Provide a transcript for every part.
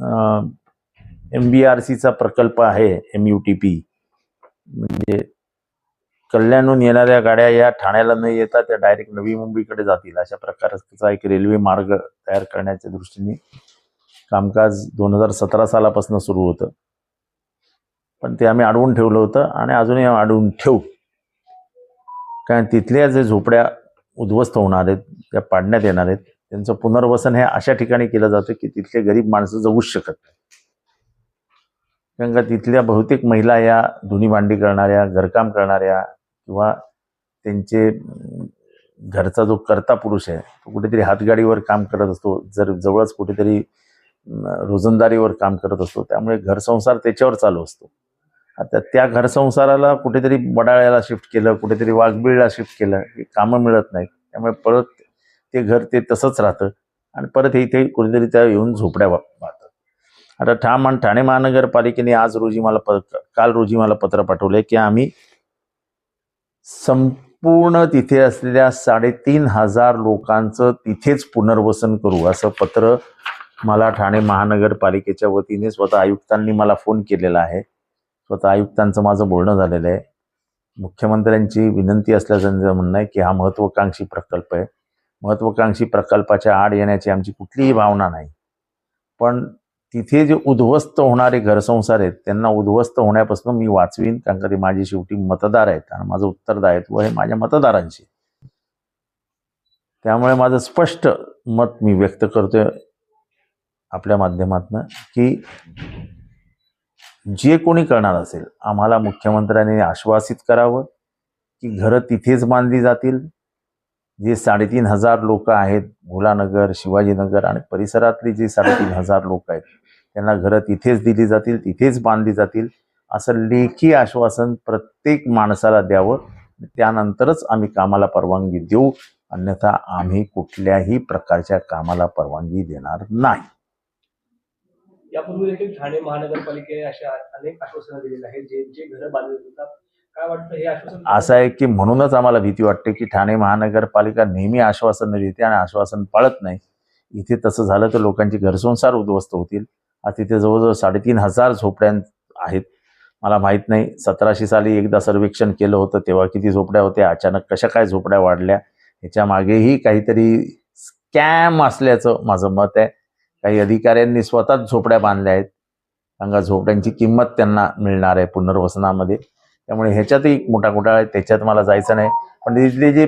M बी R सीचा प्रकल्प आहे एम यू टी पी म्हणजे कल्याणहून येणाऱ्या गाड्या या ठाण्याला न येता त्या डायरेक्ट नवी मुंबईकडे जातील. अशा प्रकारचा एक रेल्वे मार्ग तयार करण्याच्या दृष्टीने कामकाज दोन हजार सतरा सालापासून सुरू होतं. पण ते आम्ही अडवून ठेवलं होतं आणि अजूनही अडवून ठेवू. कारण तिथल्या जे झोपड्या उद्ध्वस्त होणार आहेत त्या पाडण्यात येणार आहेत. त्यांचं पुनर्वसन हे अशा ठिकाणी केलं जातं की तिथले गरीब माणसं जगूच शकत नाही. कारण का तिथल्या बहुतेक महिला या धुनी भांडी करणाऱ्या घरकाम करणाऱ्या किंवा त्यांचे घरचा जो कर्ता पुरुष आहे तो कुठेतरी हातगाडीवर काम करत असतो जर जवळच कुठेतरी रोजंदारीवर काम करत असतो त्यामुळे घरसंसार त्याच्यावर चालू असतो. आता त्या घरसंसाराला कुठेतरी वडाळ्याला शिफ्ट केलं कुठेतरी वाघबीळला शिफ्ट केलं हे कामं मिळत नाहीत. त्यामुळे परत ते घर ते तसंच राहतं. आणि परत इथे कुठेतरी त्या येऊन झोपड्या वा- वाहतात आता ठाम आणि ठाणे महानगरपालिकेने आज रोजी मला प काल रोजी मला पत्र पाठवलंय की आम्ही संपूर्ण तिथे असलेल्या साडेतीन हजार लोकांचं तिथेच पुनर्वसन करू असं पत्र मला ठाणे महानगरपालिकेच्या वतीने स्वतः आयुक्तांनी मला फोन केलेला आहे. स्वतः आयुक्तांचं माझं बोलणं झालेलं आहे. मुख्यमंत्र्यांची विनंती असल्याचं म्हणणं आहे की हा महत्त्वाकांक्षी प्रकल्प आहे. महत्त्वाकांक्षी प्रकल्पाच्या आड येण्याची आमची कुठलीही भावना नाही. पण तिथे जे उद्ध्वस्त होणारे घरसंसार आहेत त्यांना उद्ध्वस्त होण्यापासून मी वाचवीन कारण का ते माझे शेवटी मतदार आहेत आणि माझं उत्तरदायित्व हे माझ्या मतदारांचे त्यामुळे माझं स्पष्ट मत मी व्यक्त करतोय आपल्या माध्यमातनं की जे कोणी करणार असेल आम्हाला मुख्यमंत्र्यांनी आश्वासित करावं की घरं तिथेच बांधली जातील जे साडेतीन हजार लोक आहेत भोलानगर शिवाजीनगर आणि परिसरातली जी साडेतीन हजार लोक आहेत त्यांना घरं तिथेच दिली जातील तिथेच बांधली जातील असं लेखी आश्वासन प्रत्येक माणसाला द्यावं. त्यानंतरच आम्ही कामाला परवानगी देऊ. अन्यथा आम्ही कुठल्याही प्रकारच्या कामाला परवानगी देणार नाही. यापूर्वी देखील ठाणे महानगरपालिकेने अशा अनेक आश्वासनं दिलेली आहेत जे जे घरं बांधली जातात. असं आहे की म्हणूनच आम्हाला भीती वाटते की ठाणे महानगरपालिका नेहमी आश्वासन देते आणि आश्वासन पाळत नाही. इथे तसं झालं तर लोकांची घरसंसार उद्ध्वस्त होतील. तिथे जवळजवळ साडेतीन हजार झोपड्या आहेत. मला माहीत नाही सतराशे साली एकदा सर्वेक्षण केलं होतं तेव्हा किती झोपड्या होत्या अचानक कशा काय झोपड्या वाढल्या ह्याच्या मागेही काहीतरी स्कॅम असल्याचं माझं मत आहे. काही अधिकाऱ्यांनी स्वतःच झोपड्या बांधल्या आहेत. सांगा झोपड्यांची किंमत त्यांना मिळणार आहे पुनर्वसनामध्ये. त्यामुळे ह्याच्यातही एक मोठा घोटाळा आहे त्याच्यात मला जायचं नाही. पण तिथले जे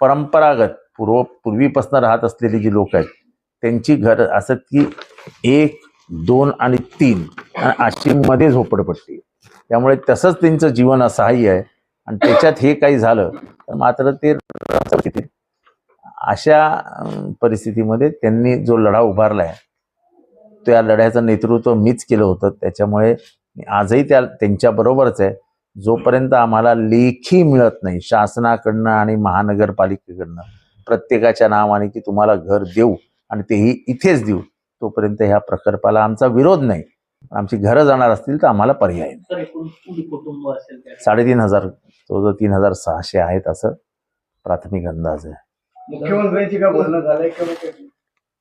परंपरागत पूर्व पूर्वीपासून राहत असलेली जी लोक आहेत त्यांची घर असं की एक दोन आणि तीन आणि अशी मध्ये झोपडपट्टी त्यामुळे तसंच त्यांचं जीवन असहाय्य आहे. आणि त्याच्यात हे काही झालं तर मात्र ते अशा परिस्थितीमध्ये त्यांनी जो लढा उभारला आहे त्या लढ्याचं नेतृत्व मीच केलं होतं. त्याच्यामुळे आजही त्या त्यांच्याबरोबरच आहे जोपर्यंत आम्हाला लेखी मिळत नाही शासनाकडनं आणि महानगरपालिकेकडनं प्रत्येकाच्या नावाने की तुम्हाला घर देऊ आणि तेही इथेच देऊ तोपर्यंत ह्या प्रकल्पाला आमचा विरोध नाही आमची घरं जाणार असतील तर आम्हाला पर्याय नाही. साडेतीन हजार जवळजवळ तीन हजार सहाशे आहेत असं प्राथमिक अंदाज आहे मुख्यमंत्र्यांची का बोलणं झालंय?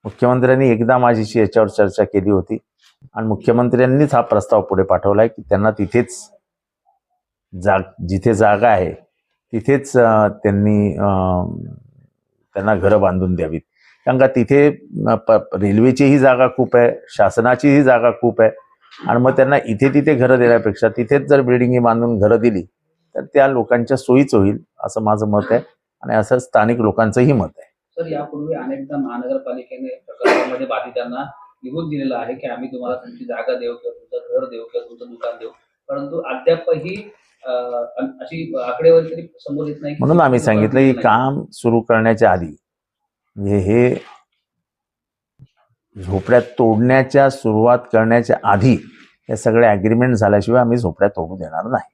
मुख्यमंत्र्यांनी एकदा माझीशी याच्यावर चर्चा केली होती आणि मुख्यमंत्र्यांनीच हा प्रस्ताव पुढे पाठवला आहे की त्यांना तिथेच जाग जिथे जागा आहे तिथेच त्यांनी त्यांना घरं बांधून द्यावीत. कारण का तिथे प- रेल्वेचीही जागा खूप आहे शासनाचीही जागा खूप आहे आणि मग त्यांना इथे तिथे घरं देण्यापेक्षा तिथेच जर बिल्डिंगी बांधून घरं दिली तर त्या लोकांच्या सोयीच होईल असं माझं मत आहे आणि असं स्थानिक लोकांचंही मत आहे. तर यापूर्वी अनेकदा महानगरपालिकेने प्रकल्पामध्ये बाधितांना लिहून दिलेलं आहे की आम्ही तुम्हाला तुमची जागा देऊ किंवा तुमचं घर देऊ किंवा तुमचं दुकान देऊ. परंतु अद्यापही अशी आकडेवारी तरी समोर येत नाही. की- म्हणून आम्ही सांगितलं की काम सुरू करण्याच्या आधी म्हणजे हे झोपड्या तोडण्याच्या सुरुवात करण्याच्या आधी या सगळ्या अग्रीमेंट झाल्याशिवाय आम्ही झोपड्या तोडू देणार नाही.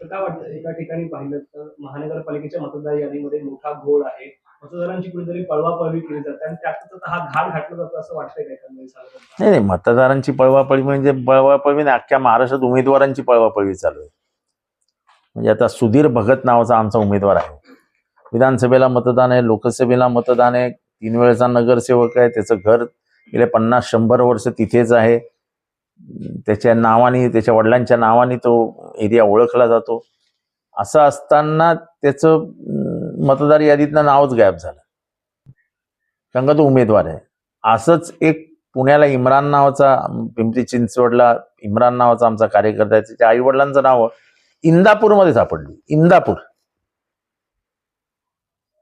तर काय वाटतं? एका ठिकाणी पाहिलं तर महानगरपालिकेच्या मतदार यादीमध्ये मोठा घोळ आहे. मतदारांची कुठेतरी पळवापळवी केली जाते आणि त्यातच हा घाट घातला जातो असं वाटतंय का एकंदरीत नाही नाही मतदारांची पळवापळी म्हणजे पळवापळवी नाही अख्ख्या महाराष्ट्रात उमेदवारांची पळवापळवी चालू आहे. म्हणजे आता सुधीर भगत नावाचा आमचा उमेदवार आहे. विधानसभेला मतदान आहे लोकसभेला मतदान आहे तीन वेळेचा नगरसेवक आहे त्याचं घर गेले पन्नास शंभर वर्ष तिथेच आहे. त्याच्या नावाने त्याच्या वडिलांच्या नावाने तो एरिया ओळखला जातो. असं असताना त्याचं मतदार यादीतनं नावच गायब झालं. कारण का तो उमेदवार आहे. असंच एक पुण्याला इम्रान नावाचा पिंपरी चिंचवडला इम्रान नावाचा आमचा कार्यकर्ता आहे. त्याच्या आई वडिलांचं नाव इंदापूरमध्ये सापडली. इंदापूर.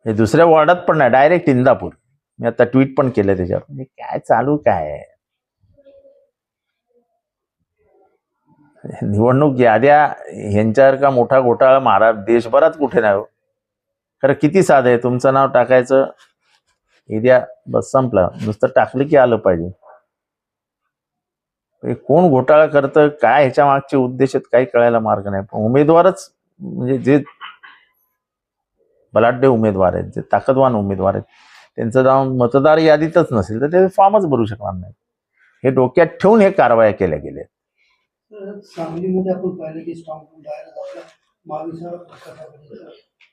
हे दुसऱ्या वॉर्डात पण नाही डायरेक्ट इंदापूर. मी आता ट्विट पण केलं त्याच्यावर. म्हणजे काय चालू काय? निवडणूक याद्या ह्यांच्यासारखा मोठा घोटाळा? महाराज देशभरात कुठे नाही हो. खरं किती साधं आहे तुमचं नाव टाकायचं. द्या बस संपला. नुसतं टाकलं की आलं पाहिजे. हे कोण घोटाळा करतं काय ह्याच्या मागचे उद्देश आहेत काही कळायला मार्ग नाही. पण उमेदवारच म्हणजे जे बलाढ्य उमेदवार आहेत जे ताकदवान उमेदवार आहेत त्यांचं जाऊन मतदार यादीतच नसेल तर ते फॉर्मच भरू शकणार नाही हे डोक्यात ठेवून हे कारवाया केल्या गेल्या सांगलीमध्ये आपण पाहिलं की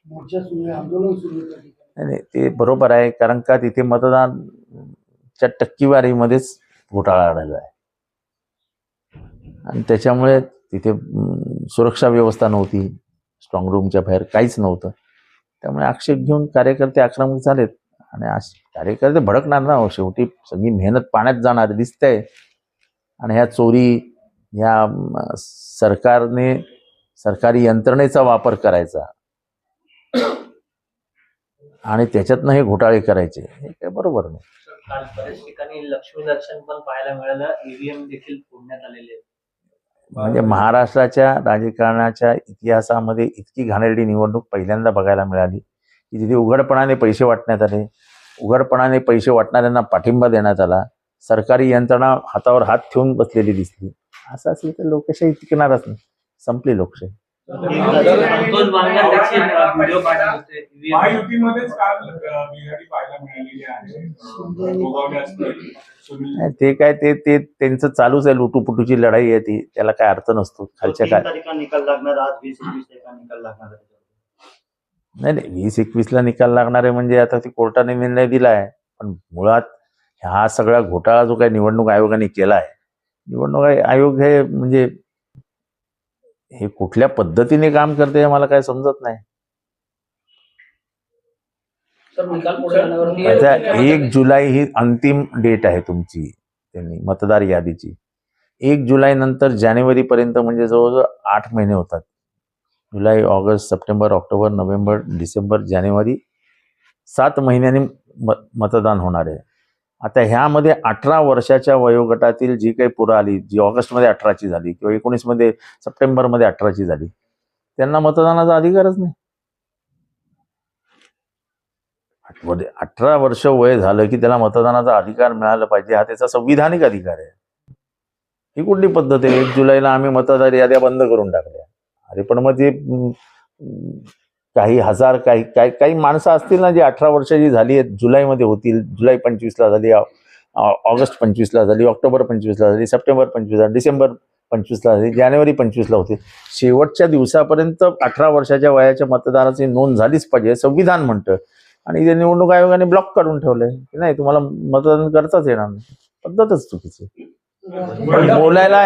मोर्चा सुरू आहे आंदोलन सुरू आहे नाही, नाही, ते बरोबर आहे कारण का तिथे मतदानच्या टक्केवारीमध्येच घोटाळा आढळला आहे. आणि त्याच्यामुळे तिथे सुरक्षा व्यवस्था नव्हती स्ट्रॉंग रूमच्या बाहेर काहीच नव्हतं. त्यामुळे आक्षेप घेऊन कार्यकर्ते आक्रमक झालेत. आणि कार्यकर्ते भडकणार ना हो. शेवटी सगळी मेहनत पाण्यात जाणार दिसतंय. आणि ह्या चोरी ह्या सरकारने सरकारी यंत्रणेचा वापर करायचा. आणि त्याच्यातनं हे घोटाळे करायचे हे काय बरोबर नाही. काल बऱ्याच ठिकाणी लक्ष्मी दर्शन पण पाहायला मिळालं ईव्हीएम देखील फोडण्यात आलेले आहेत. म्हणजे महाराष्ट्राच्या राजकारणाच्या इतिहासामध्ये इतकी घाणेरडी निवडणूक पहिल्यांदा बघायला मिळाली की तिथे उघडपणाने पैसे वाटण्यात आले. उघडपणाने पैसे वाटणाऱ्यांना पाठिंबा देण्यात आला. सरकारी यंत्रणा हातावर हात ठेवून बसलेली दिसली. असं असेल तर लोकशाही टिकणारच नाही. संपली लोकशाही. महायुतीमध्येच काल बिघाडी पाहायला मिळालेली आहे. ते काय ते ते त्यांचं चालूच आहे लुटूपुटूची लढाई आहे ती. त्याला काय अर्थ नसतो खालच्या काय निकाल लागणार आज वीस एकवीस निकाल लागणार नाही नाही वीस एकवीसला निकाल लागणार आहे म्हणजे आता ती कोर्टाने निर्णय दिला आहे पण मुळात हा सगळा घोटाळा जो काही निवडणूक आयोगाने केला आहे निवडणूक आय- आयोग हे म्हणजे हे कुठल्या पद्धतीने काम करते हे मला काय समजत नाही. आता एक जुलै ही अंतिम डेट आहे तुमची त्यांनी मतदार यादीची. एक जुलै नंतर जानेवारी पर्यंत म्हणजे जवळजवळ आठ महिने होतात. जुलै August September October November December जानेवारी सात महिन्यांनी मतदान होणार आहे. आता ह्यामध्ये अठरा वर्षाच्या वयोगटातील जी काही पुरं आली जी ऑगस्टमध्ये अठराची झाली किंवा एकोणीसमध्ये सप्टेंबरमध्ये अठराची झाली त्यांना मतदानाचा अधिकारच नाही. अठरा वर्ष वय झालं की त्याला मतदानाचा अधिकार मिळाला पाहिजे हा त्याचा संविधानिक अधिकार आहे. ही कुठली पद्धत आहे? एक जुलैला आम्ही मतदार याद्या बंद करून टाकल्या. अरे पण मग ते काही हजार काही काही काही माणसं असतील ना जी अठरा वर्षाची झाली आहेत जुलैमध्ये होतील जुलै पंचवीसला झाली ऑगस्ट पंचवीसला झाली ऑक्टोबर पंचवीसला झाली सप्टेंबर पंचवीसला डिसेंबर पंचवीसला झाली जानेवारी पंचवीसला होते शेवटच्या दिवसापर्यंत अठरा वर्षाच्या वयाच्या मतदाराची नोंद झालीच पाहिजे संविधान म्हणतं. आणि इथे निवडणूक आयोगाने ब्लॉक काढून ठेवलंय. की नाही तुम्हाला मतदान करताच येणार नाही. पद्धतच चुकीची बोलायला